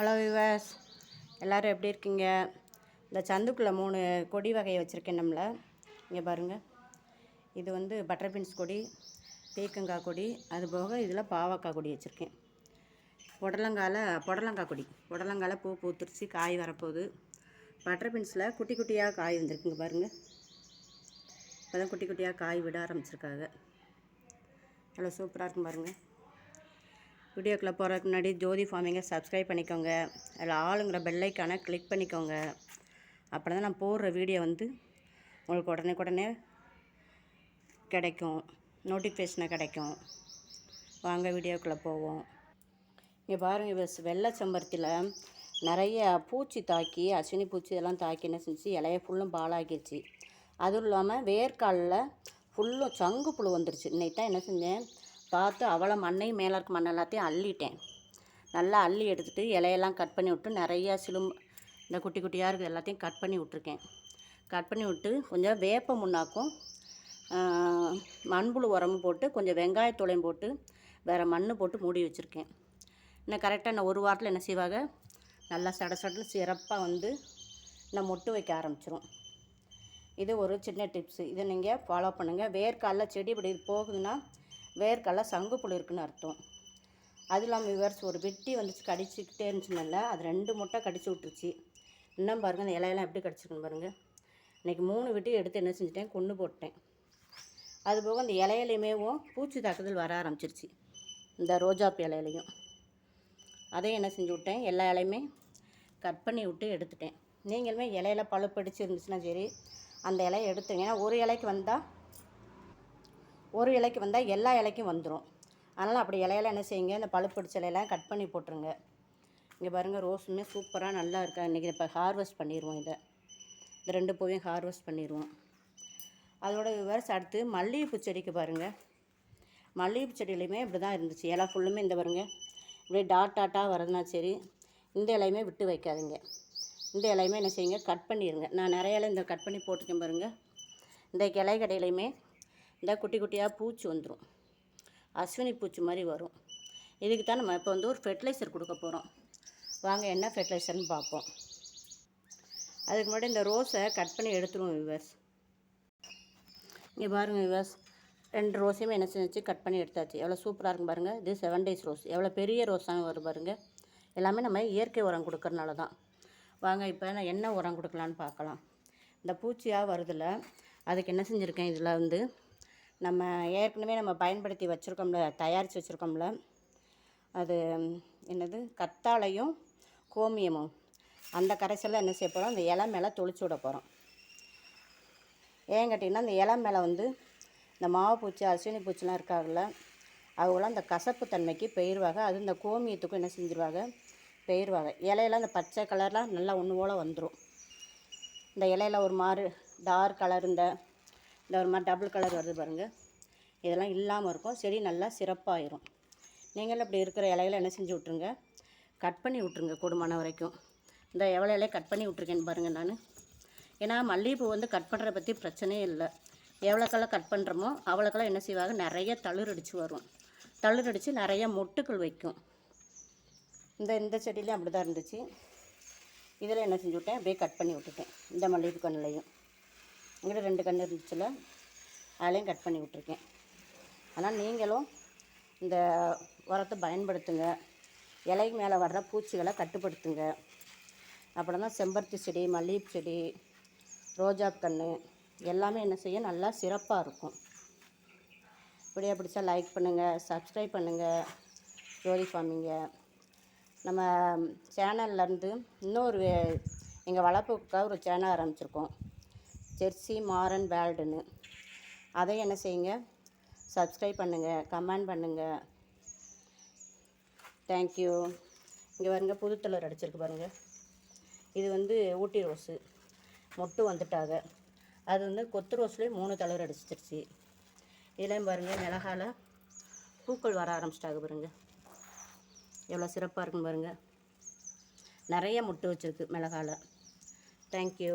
Hello விவாஸ் எல்லோரும் எப்படி இருக்கீங்க? இந்த சந்துக்குள்ளே மூணு கொடி வகையை வச்சுருக்கேன் நம்மளை. இங்கே பாருங்கள் இது வந்து பட்டர் பீன்ஸ் கொடி பீக்கங்காய் கொடி அது போக இதில் பாவக்காய் கொடி வச்சுருக்கேன். புடலங்காயில் புடலங்காய் கொடி. புடலங்காயில் பூ பூத்துருச்சு காய் வரப்போகுது. பட்டர் பீன்ஸில் குட்டி குட்டியாக காய் வந்திருக்குங்க பாருங்கள் இப்போ தான் குட்டி குட்டியாக காய் விட ஆரம்பிச்சிருக்காங்க. நல்லா சூப்பராக இருக்கும் பாருங்கள் வீடியோக்குள்ளே போகிறதுக்கு முன்னாடி ஜோதி ஃபார்மிங்கை சப்ஸ்கிரைப் பண்ணிக்கோங்க. அதில் ஆளுங்கிற பெல்லைக்கான கிளிக் பண்ணிக்கோங்க. அப்போ தான் நான் போடுற வீடியோ வந்து உங்களுக்கு உடனே உடனே கிடைக்கும். நோட்டிஃபிகேஷனாக கிடைக்கும். வாங்க வீடியோக்குள்ளே போவோம். இங்கே பாருங்கள் இப்போ வெள்ளை செம்பருத்தியில் நிறைய பூச்சி தாக்கி அஸ்வினி பூச்சி இதெல்லாம் தாக்கி என்ன செஞ்சு இலைய ஃபுல்லும் பாலாக்கிடுச்சு அதுவும் இல்லாமல் வேர்க்காலில் ஃபுல்லும் சங்கு புழு வந்துருச்சு. இன்னைக்கு தான் என்ன செஞ்சேன்? பார்த்து அவளை மண்ணையும் மேலே இருக்க மண் எல்லாத்தையும் அள்ளிட்டேன். நல்லா அள்ளி எடுத்துகிட்டு இலையெல்லாம் கட் பண்ணி விட்டு நிறையா சிலும் இந்த குட்டி குட்டியாக இருக்குது எல்லாத்தையும் கட் பண்ணி விட்ருக்கேன் கட் பண்ணி விட்டு கொஞ்சம் வேப்ப முன்னாக்கும் மண்புழு உரமும் போட்டு கொஞ்சம் வெங்காயத்தோலையும் போட்டு வேறு மண் போட்டு மூடி வச்சுருக்கேன். இன்னும் கரெக்டாக இன்னும் ஒரு வாரத்தில் என்ன செய்வாங்க? நல்லா சட சடல் சிறப்பாக வந்து இன்னும் மொட்டு வைக்க ஆரம்பிச்சிரும். இது ஒரு சின்ன டிப்ஸு இதை நீங்கள் ஃபாலோ பண்ணுங்கள் வேர்க்காலில் செடி இப்படி போகுதுன்னா வேர்க்கடல சங்குப்புழு இருக்குன்னு அர்த்தம். அது இல்லாமல் விவர்ஸ் ஒரு வெட்டி வந்துச்சு கடிச்சிக்கிட்டே இருந்துச்சுனால அது ரெண்டு முட்டை கடிச்சு விட்டுருச்சு. இன்னும் பாருங்கள் அந்த இலையெல்லாம் எப்படி கடிச்சிருக்குன்னு பாருங்கள் இன்றைக்கி மூணு வெட்டி எடுத்து என்ன செஞ்சிட்டேன்? கொண்டு போட்டேன். அதுபோக அந்த இலையிலையுமேவும் பூச்சி தாக்குதல் வர ஆரம்பிச்சிருச்சு. இந்த ரோஜாப்பு இலையிலையும். அதையும் என்ன செஞ்சு விட்டேன்? எல்லா இலையுமே கட் பண்ணி விட்டு எடுத்துட்டேன். நீங்களுமே இலையில பழுப்படிச்சு இருந்துச்சுன்னா சரி அந்த இலையை எடுத்துங்க ஏன்னா ஒரு இலைக்கு வந்தால் ஒரு இலைக்கு வந்தால் எல்லா இலைக்கும் வந்துடும் அதனால் அப்படி இலையெல்லாம் என்ன செய்யுங்க இந்த பழுப்பிடிச்ச இலையெல்லாம் கட் பண்ணி போட்டுருங்க. இங்கே பாருங்கள் ரோஸுமே சூப்பராக நல்லா இருக்கா? இன்றைக்கி இப்போ ஹார்வெஸ்ட் பண்ணிடுவோம் இதை. இந்த ரெண்டு பூவையும் ஹார்வெஸ்ட் பண்ணிடுவோம் அதோட விவரஸ் அடுத்து மல்லிகைப்பூ செடிக்கு பாருங்கள் மல்லிகைப்பூ செடியிலையுமே இப்படி தான் இருந்துச்சு. இலை ஃபுல்லுமே இந்த பாருங்கள் இப்படி டாட் டாட்டாக வரதுனா சரி இந்த இலையுமே விட்டு வைக்காதீங்க. இந்த இலையுமே என்ன செய்யுங்க கட் பண்ணிடுங்க நான் நிறைய இலை இந்த கட் பண்ணி போட்டிருக்கேன் பாருங்கள் இந்த கிளை கடையிலையுமே இந்த குட்டி குட்டியாக பூச்சி வந்துடும் அஸ்வினி பூச்சி மாதிரி வரும். இதுக்கு தான் நம்ம இப்போ வந்து ஒரு ஃபெர்டிலைசர் கொடுக்க போகிறோம் வாங்க என்ன ஃபெர்டிலைசர்னு பார்ப்போம். அதுக்கு முன்னாடி இந்த ரோஸை கட் பண்ணி எடுத்துருவோம் விவர்ஸ் இங்கே பாருங்கள் விவர்ஸ் ரெண்டு ரோஸையுமே என்ன செஞ்சு கட் பண்ணி எடுத்தாச்சு. எவ்வளோ சூப்பராக இருக்கும் பாருங்கள் இது செவன் டேஸ் ரோஸ் எவ்வளோ பெரிய ரோஸாக வரும் பாருங்கள் எல்லாமே நம்ம இயற்கை உரம் கொடுக்கறனால தான். வாங்க இப்போ நான் என்ன உரம் கொடுக்கலான்னு பார்க்கலாம். இந்த பூச்சியாக வருதில்ல அதுக்கு என்ன செஞ்சுருக்கேன்? இதில் வந்து நம்ம ஏற்கனவே நம்ம பயன்படுத்தி வச்சுருக்கோம்ல தயாரித்து வச்சுருக்கோம்ல அது என்னது? கத்தாழையும் கோமியமும். அந்த கரைசலில் என்ன செய்ய போகிறோம் அந்த இலை மேலே தொளிச்சு விட போகிறோம் ஏன் கேட்டிங்கன்னா அந்த இலை மேலே வந்து இந்த மாவு பூச்சி அஸ்வினி பூச்சிலாம் இருக்காங்கல்ல அவங்களாம் அந்த கசப்பு தன்மைக்கு பெயிருவாங்க அது இந்த கோமியத்துக்கும் என்ன செஞ்சிருவாங்க? பெயிருவாங்க இலையெல்லாம் அந்த பச்சை கலர்லாம் நல்லா ஒன்று போல் வந்துடும் இந்த இலையில ஒரு மாறு டார்க் கலர் இந்த இந்த ஒரு மாதிரி டபுள் கலர் வருது பாருங்கள் இதெல்லாம் இல்லாமல் இருக்கும். செடி நல்லா சிறப்பாயிரும். நீங்களும் அப்படி இருக்கிற இலைகளை என்ன செஞ்சு விட்ருங்க கட் பண்ணி விட்ருங்க கூடுமான வரைக்கும். இந்த எவ்வளோ இலையை கட் பண்ணி விட்ருக்கேன்னு பாருங்கள் நான். ஏன்னா மல்லிகைப்பூ வந்து கட் பண்ணுறத பற்றி பிரச்சனையே இல்லை. எவ்வளோக்கெல்லாம் கட் பண்ணுறோமோ அவ்வளோக்கெல்லாம் என்ன செய்வாங்க? நிறைய தளிர் அடித்து வரும். தளிர் அடித்து நிறைய மொட்டுக்கள் வைக்கும். இந்த இந்த செடியிலையும் அப்படி தான் இருந்துச்சு. இதில் என்ன செஞ்சு விட்டேன்? அப்படியே கட் பண்ணி விட்டுட்டேன். இந்த மல்லிகைப்பூ கண்ணிலையும். இங்கிட்ட ரெண்டு கன்று இருந்துச்சுல அதிலையும் கட் பண்ணி விட்ருக்கேன் ஆனால் நீங்களும் இந்த உரத்தை பயன்படுத்துங்க. இலைக்கு மேலே வர்ற பூச்சிகளை கட்டுப்படுத்துங்க. அப்புறம் தான் செம்பருத்தி செடி மல்லிகை செடி ரோஜா கன்று எல்லாமே என்ன செய்ய நல்லா சிறப்பாக இருக்கும். இப்படியே பிடிச்சா லைக் பண்ணுங்கள் சப்ஸ்கிரைப் பண்ணுங்கள் ஜோதி ஃபார்மிங்க. நம்ம சேனல்லேருந்து இன்னொரு எங்கள் வளர்ப்புக்காக ஒரு சேனல் ஆரம்பிச்சிருக்கோம். ஜெர்சி மாரன் வேல்டுன்னு. அதை என்ன செய்யுங்க? சப்ஸ்கிரைப் பண்ணுங்கள் கமெண்ட் பண்ணுங்கள் தேங்க்யூ இங்கே பாருங்கள் புது அடிச்சிருக்கு பாருங்கள் இது வந்து ஊட்டி ரோஸு. மொட்டு வந்துட்டாங்க. அது வந்து கொத்து ரோஸ்லேயே மூணு தளர் அடிச்சிருச்சு. இதெல்லாம் பாருங்கள் மிளகால பூக்கள் வர ஆரம்பிச்சிட்டாங்க பாருங்கள் எவ்வளோ சிறப்பாக இருக்குன்னு பாருங்கள் நிறைய முட்டு வச்சுருக்கு மிளகால. தேங்க்யூ